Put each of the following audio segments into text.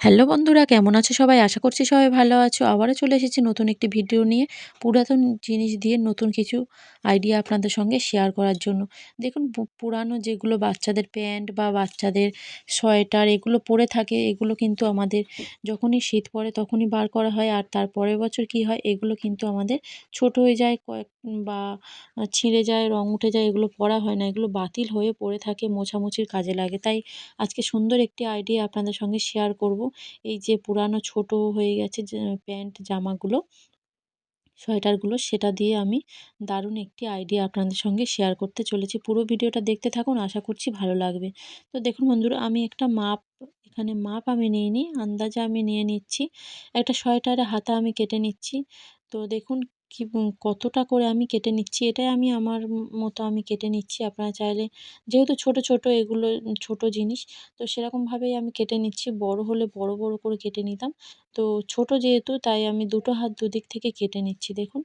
Hello বন্ধুরা, কেমন আছো সবাই? আশা করছি সবাই ভালো আছো। আবারও চলে এসেছি নতুন একটি ভিডিও নিয়ে পুরাতন জিনিস দিয়ে নতুন কিছু আইডিয়া আপনাদের সঙ্গে শেয়ার করার জন্য। দেখুন পুরানো যেগুলো বাচ্চাদের প্যান্ট বা বাচ্চাদের সোয়েটার এগুলো পরে থাকে, এগুলো কিন্তু আমাদের যখনই শীত পড়ে তখনই বার করা হয় আর তার পরের বছর কি হয়, এগুলো কিন্তু আমাদের ছোট হয়ে যায়, কয়েক বা ছিঁড়ে যায়, রং উঠে যায়, এগুলো পরা হয় না, এগুলো বাতিল হয়ে পড়ে থাকে, মোছামুছির কাজে লাগে। তাই আজকে সুন্দর একটি আইডিয়া আপনাদের সঙ্গে শেয়ার করব। এই যে পুরানো ছোট হয়ে গেছে প্যান্ট, জামাগুলো, সোয়েটারগুলো, সেটা দিয়ে আমি দারুণ একটি আইডিয়া আপনাদের সঙ্গে শেয়ার করতে চলেছি। পুরো ভিডিওটা দেখতে থাকুন, আশা করছি ভালো লাগবে। তো দেখুন বন্ধুরা, আমি একটা মাপ, এখানে মাপ আমি নিয়ে নিই আন্দাজে আমি নিয়ে নিচ্ছি। একটা সোয়েটারে হাতা আমি কেটে নিচ্ছি। তো দেখুন কি কতটা করে আমি কেটে নিচ্ছি, এটাই আমি আমার মতো আমি কেটে নিচ্ছি। আপনারা চাইলে, যেহেতু ছোট ছোট এগুলো ছোট জিনিস, তো সেরকমভাবেই আমি কেটে নিচ্ছি। বড় হলে বড় বড় করে কেটে নিতাম। তো ছোট যেহেতু, তাই আমি দুটো হাত দুদিক থেকে কেটে নিচ্ছি, দেখুন।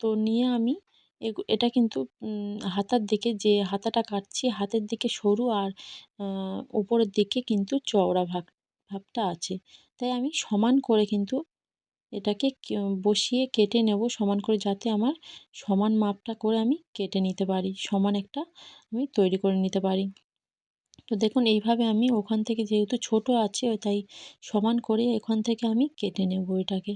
তো নিয়ে আমি এটা কিন্তু হাতার দিকে যে হাতাটা কাটছি, হাতের দিকে সরু আর উপরের দিকে কিন্তু চওড়া ভাগ ভাবটা আছে। তাই আমি সমান করে কিন্তু এটাকে বসিয়ে কেটে নেব সমান করে যাতে আমার সমান মাপটা করে আমি কেটে নিতে পারি, সমান একটা আমি তৈরি করে নিতে পারি। তো দেখুন, এইভাবে আমি ওখান থেকে যেহেতু ছোট আছে, তাই সমান করে এখান থেকে আমি কেটে নেব এটাকে।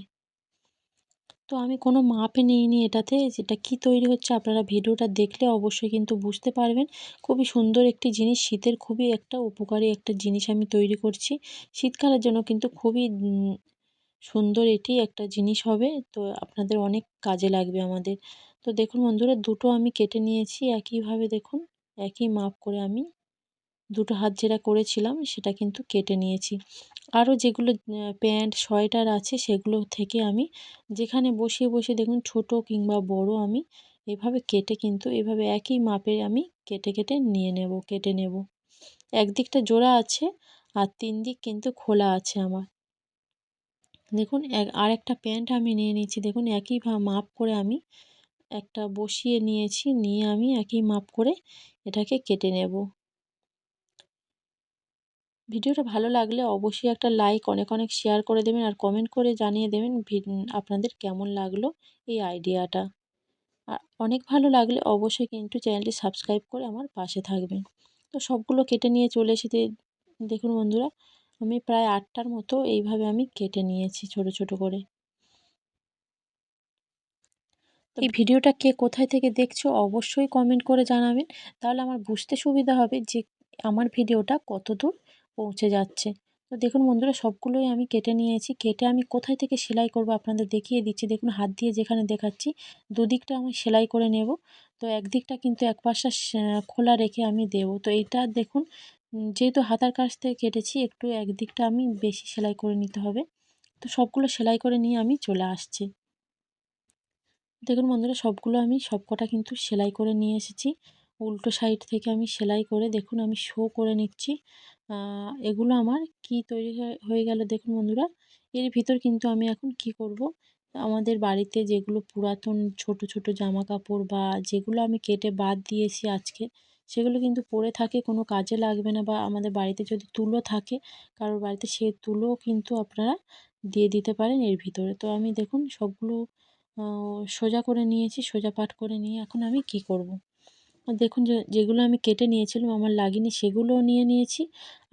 তো আমি কোনো মাপে নিইনি এটাতে, যেটা কি তৈরি হচ্ছে আপনারা ভিডিওটা দেখলে অবশ্যই কিন্তু বুঝতে পারবেন। খুবই সুন্দর একটি জিনিস, শীতের খুবই একটা উপকারী একটা জিনিস আমি তৈরি করছি। শীতকালের জন্য কিন্তু খুবই সুন্দর এটি একটা জিনিস হবে। তো আপনাদের অনেক কাজে লাগবে আমাদের। তো দেখুন বন্ধুরা, দুটো আমি কেটে নিয়েছি। একইভাবে দেখুন, একই মাপ করে আমি দুটো হাত যেটা করেছিলাম, সেটা কিন্তু কেটে নিয়েছি। আরও যেগুলো প্যান্ট, সোয়েটার আছে, সেগুলো থেকে আমি যেখানে বসিয়ে বসিয়ে দেখুন, ছোট কিংবা বড় আমি এভাবে কেটে কিন্তু এভাবে একই মাপে আমি কেটে কেটে নিয়ে নেব, কেটে নেব। একদিকটা জোড়া আছে আর তিন দিক কিন্তু খোলা আছে আমার। দেখুন, এক আর একটা প্যান্ট আমি নিয়ে নিয়েছি। দেখুন, একই মাপ করে আমি একটা বসিয়ে নিয়েছি। নিয়ে আমি একই মাপ করে এটাকে কেটে নেব। ভিডিওটা ভালো লাগলে অবশ্যই একটা লাইক, অনেক অনেক শেয়ার করে দেবেন আর কমেন্ট করে জানিয়ে দেবেন আপনাদের কেমন লাগল এই আইডিয়াটা। আর অনেক ভালো লাগলে অবশ্যই কিন্তু চ্যানেলটি সাবস্ক্রাইব করে আমার পাশে থাকবেন। তো সবগুলো কেটে নিয়ে চলে এসেছে। দেখুন বন্ধুরা আমি প্রায় আটটার মতো এইভাবে আমি কেটে নিয়েছি ছোট ছোট করে। এই ভিডিওটা কে কোথায় থেকে দেখছ অবশ্যই কমেন্ট করে জানাবেন। তাহলে আমার বুঝতে সুবিধা হবে যে আমার ভিডিওটা কত দূর পৌঁছে যাচ্ছে। তো দেখুন বন্ধুরা সবগুলোই আমি কেটে নিয়েছি। কেটে আমি কোথায় থেকে সেলাই করব আপনাদের দেখিয়ে দিচ্ছি। দেখুন হাত দিয়ে যেখানে দেখাচ্ছি দুদিকটা আমি সেলাই করে নেব। তো একদিকটা কিন্তু এক পাশটা খোলা রেখে আমি দেব। তো এটা দেখুন যেহেতু হাতার কাছ থেকে কেটেছি, একটু একদিকটা আমি বেশি সেলাই করে নিতে হবে। তো সবগুলো সেলাই করে নিয়ে আমি চলে আসছি। দেখুন বন্ধুরা, সবগুলো আমি সব কটা কিন্তু সেলাই করে নিয়ে এসেছি। উল্টো সাইড থেকে আমি সেলাই করে দেখুন আমি শো করে নিচ্ছি। এগুলো আমার কি তৈরি হয়ে গেল দেখুন বন্ধুরা, এর ভিতর কিন্তু আমি এখন কি করব? আমাদের বাড়িতে যেগুলো পুরাতন ছোট ছোট জামা কাপড় বা যেগুলো আমি কেটে বাদ দিয়েছি আজকে সেগুলো কিন্তু পরে থাকে, কোনো কাজে লাগবে না বা আমাদের বাড়িতে যদি তুলো থাকে, কারোর বাড়িতে সে তুলোও কিন্তু আপনারা দিয়ে দিতে পারেন এর ভিতরে। তো আমি দেখুন সবগুলো সোজা করে নিয়েছি, সোজা পাট করে নিয়ে এখন আমি কি করব। দেখুন যেগুলো আমি কেটে নিয়েছিলাম, আমার লাগেনি সেগুলোও নিয়ে নিয়েছি।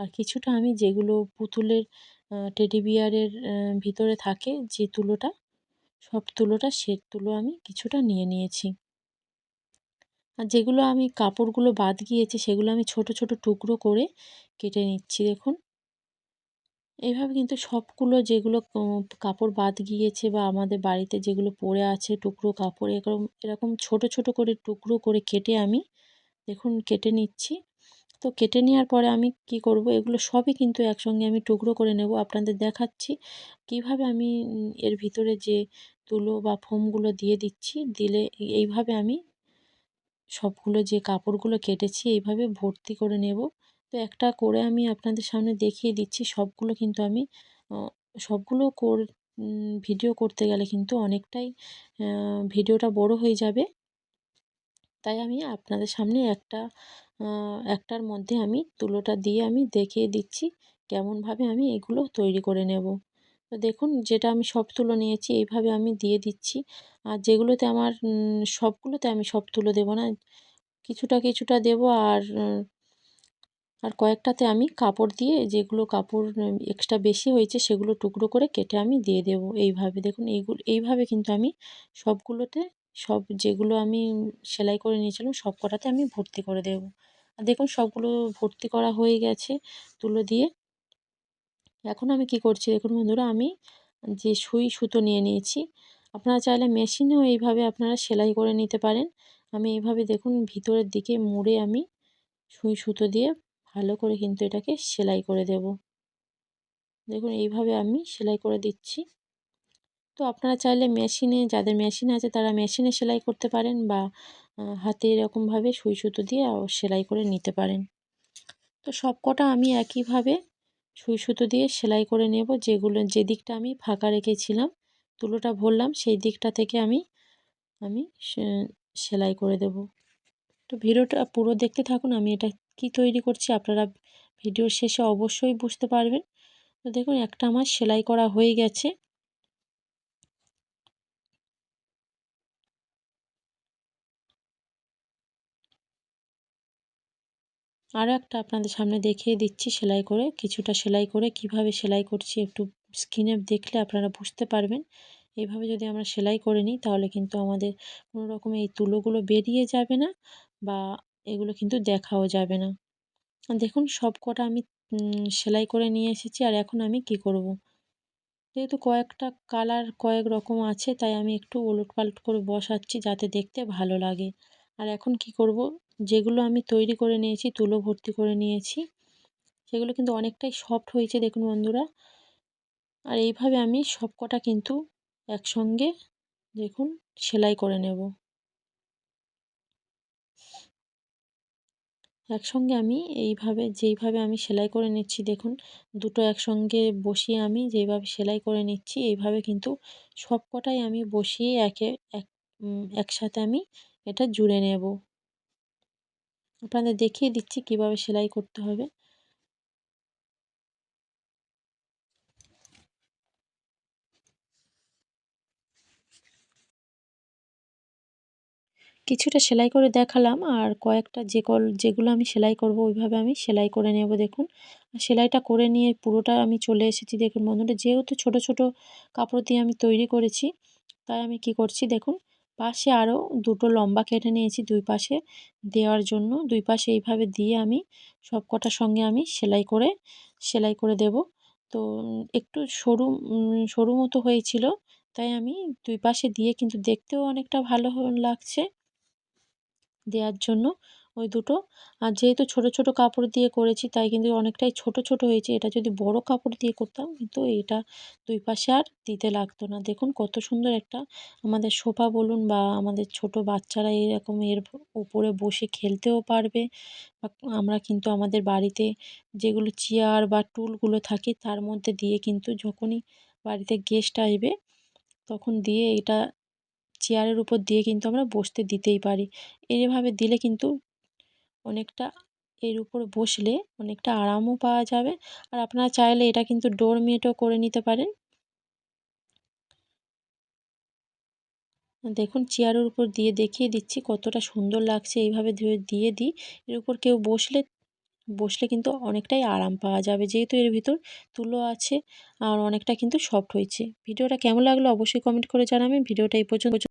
আর কিছুটা আমি যেগুলো পুতুলের টেডি বিয়ারের ভিতরে থাকে যে তুলোটা, সব তুলোটা সে তুলো আমি কিছুটা নিয়ে নিয়েছি। আর যেগুলো আমি কাপড়গুলো বাদ গিয়েছে সেগুলো আমি ছোট ছোট টুকরো করে কেটে নিচ্ছি, দেখুন। এইভাবে কিন্তু সবগুলো যেগুলো কাপড় বাদ গিয়েছে বা আমাদের বাড়িতে যেগুলো পড়ে আছে টুকরো কাপড়, এরকম এরকম ছোট ছোট করে টুকরো করে কেটে আমি, দেখুন, কেটে নিচ্ছি। তো কেটে নেওয়ার পরে আমি কি করব, এগুলো সবই কিন্তু একসঙ্গে আমি টুকরো করে নেব, আপনাদের দেখাচ্ছি। কীভাবে আমি এর ভিতরে যে তুলো বা ফোমগুলো দিয়ে দিচ্ছি, দিলে এইভাবে আমি সবগুলো যে কাপড়গুলো কেটেছি, এইভাবে ভর্তি করে নেব। তো একটা করে আমি আপনাদের সামনে দেখিয়ে দিচ্ছি। সবগুলো কিন্তু আমি সবগুলো কর ভিডিও করতে গেলে কিন্তু অনেকটাই ভিডিওটা বড় হয়ে যাবে। তাই আমি আপনাদের সামনে একটা একটার মধ্যে আমি তুলোটা দিয়ে আমি দেখিয়ে দিচ্ছি, কেমনভাবে আমি এগুলো তৈরি করে নেব। দেখুন, যেটা আমি সব তুলো নিয়েছি, এইভাবে আমি দিয়ে দিচ্ছি। আর যেগুলোতে আমার সবগুলোতে আমি সব তুলো দেবো না। কিছুটা কিছুটা দেব আর আর কয়েকটাতে আমি কাপড় দিয়ে যেগুলো কাপড় এক্সট্রা বেশি হয়েছে, সেগুলো টুকরো করে কেটে আমি দিয়ে দেবো এইভাবে। দেখুন, এইগুলো, এইভাবে কিন্তু আমি সবগুলোতে, সব যেগুলো আমি সেলাই করে নিয়েছিলাম, সব কটাতে আমি ভর্তি করে দেবো। আর দেখুন, সবগুলো ভর্তি করা হয়ে গেছে, তুলো দিয়ে এখন আমি কি করছি? দেখুন বন্ধুরা, আমি যে সুই সুতো নিয়ে নিয়েছি, আপনারা চাইলে মেশিনেও এইভাবে আপনারা সেলাই করে নিতে পারেন। আমি এইভাবে দেখুন ভিতরের দিকে মুড়ে আমি সুই সুতো দিয়ে ভালো করে কিন্তু এটাকে সেলাই করে দেব। দেখুন এইভাবে আমি সেলাই করে দিচ্ছি। তো আপনারা চাইলে মেশিনে, যাদের মেশিন আছে তারা মেশিনে সেলাই করতে পারেন বা হাতে এরকমভাবে সুই সুতো দিয়ে সেলাই করে নিতে পারেন। তো সব কটা আমি একইভাবে সুই সুতো দিয়ে সেলাই করে নেব। যেগুলো, যে দিকটা আমি ফাঁকা রেখেছিলাম, তুলোটা ভরলাম, সেই দিকটা থেকে আমি আমি সেলাই করে দেব। তো ভিডিওটা পুরো দেখতে থাকুন, আমি এটা কি তৈরি করছি, আপনারা ভিডিওর শেষে অবশ্যই বুঝতে পারবেন। তো দেখুন, একটা আমার সেলাই করা হয়ে গেছে। আরও একটা আপনাদের সামনে দেখিয়ে দিচ্ছি সেলাই করে, কিছুটা সেলাই করে কীভাবে সেলাই করছি একটু স্ক্রিনে দেখলে আপনারা বুঝতে পারবেন। এইভাবে যদি আমরা সেলাই করে নিই তাহলে কিন্তু আমাদের কোনো রকম এই তুলোগুলো বেরিয়ে যাবে না বা এগুলো কিন্তু দেখাও যাবে না। দেখুন সব কটা আমি সেলাই করে নিয়ে এসেছি আর এখন আমি কি করব। যেহেতু কয়েকটা কালার কয়েক রকম আছে তাই আমি একটু ওলট পালট করে বসাচ্ছি যাতে দেখতে ভালো লাগে। আর এখন কি করব? যেগুলো আমি তৈরি করে নিয়েছি, তুলো ভর্তি করে নিয়েছি, সেগুলো কিন্তু অনেকটাই সফট হয়েছে দেখুন বন্ধুরা। আর এইভাবে আমি সব কটা কিন্তু একসঙ্গে দেখুন সেলাই করে নেব। একসঙ্গে আমি এইভাবে, যেইভাবে আমি সেলাই করে নিচ্ছি দেখুন, দুটো একসঙ্গে বসিয়ে আমি যেইভাবে সেলাই করে নিচ্ছি, এইভাবে কিন্তু সব কটাই আমি বসিয়ে একে, এক একসাথে আমি এটা জুড়ে নেব। আপনাদের দেখিয়ে দিচ্ছি কীভাবে সেলাই করতে হবে। কিছুটা সেলাই করে দেখালাম আর কয়েকটা যে কল, যেগুলো আমি সেলাই করব ওইভাবে আমি সেলাই করে নেব দেখুন। সেলাইটা করে নিয়ে পুরোটা আমি চলে এসেছি দেখুন বন্ধুটা যেহেতু ছোট ছোট কাপড় দিয়ে আমি তৈরি করেছি, তাই আমি কি করছি দেখুন পাশে আরও দুটো লম্বা কেটে নিয়েছি দুই পাশে দেওয়ার জন্য। দুই পাশে এইভাবে দিয়ে আমি সব কটার সঙ্গে আমি সেলাই করে সেলাই করে দেব। তো একটু সরু সরু মতো হয়েছিল, তাই আমি দুই পাশে দিয়ে কিন্তু দেখতেও অনেকটা ভালো লাগছে দেওয়ার জন্য। ওই দুটো। আর যেহেতু ছোট ছোট কাপড় দিয়ে করেছি, তাই কিন্তু অনেকটাই ছোট ছোট হয়েছে। এটা যদি বড় কাপড় দিয়ে করতাম, কিন্তু এটা দুই পাশে আর দিতে লাগতো না। দেখুন কত সুন্দর একটা আমাদের সোফা বলুন বা আমাদের ছোট বাচ্চারা এরকম এর উপরে বসে খেলতেও পারবে। আমরা কিন্তু আমাদের বাড়িতে যেগুলো চেয়ার বা টুলগুলো থাকে, তার মধ্যে দিয়ে কিন্তু যখনই বাড়িতে গেস্ট আসবে, তখন দিয়ে এটা চেয়ারের উপর দিয়ে কিন্তু আমরা বসতে দিতেই পারি। এইভাবে দিলে কিন্তু অনেকটা এর উপর বসলে অনেকটা আরামও পাওয়া যাবে। আর আপনারা চাইলে এটা কিন্তু ডোরমেটও করে নিতে পারেন। দেখুন চেয়ারের উপর দিয়ে দেখিয়ে দিচ্ছি কতটা সুন্দর লাগছে এইভাবে দিয়ে দিই। এর উপর কেউ বসলে বসলে কিন্তু অনেকটাই আরাম পাওয়া যাবে। যেহেতু এর ভিতর তুলো আছে আর অনেকটা কিন্তু সফট হয়েছে। ভিডিওটা কেমন লাগল অবশ্যই কমেন্ট করে জানাবেন। ভিডিওটা এই পর্যন্ত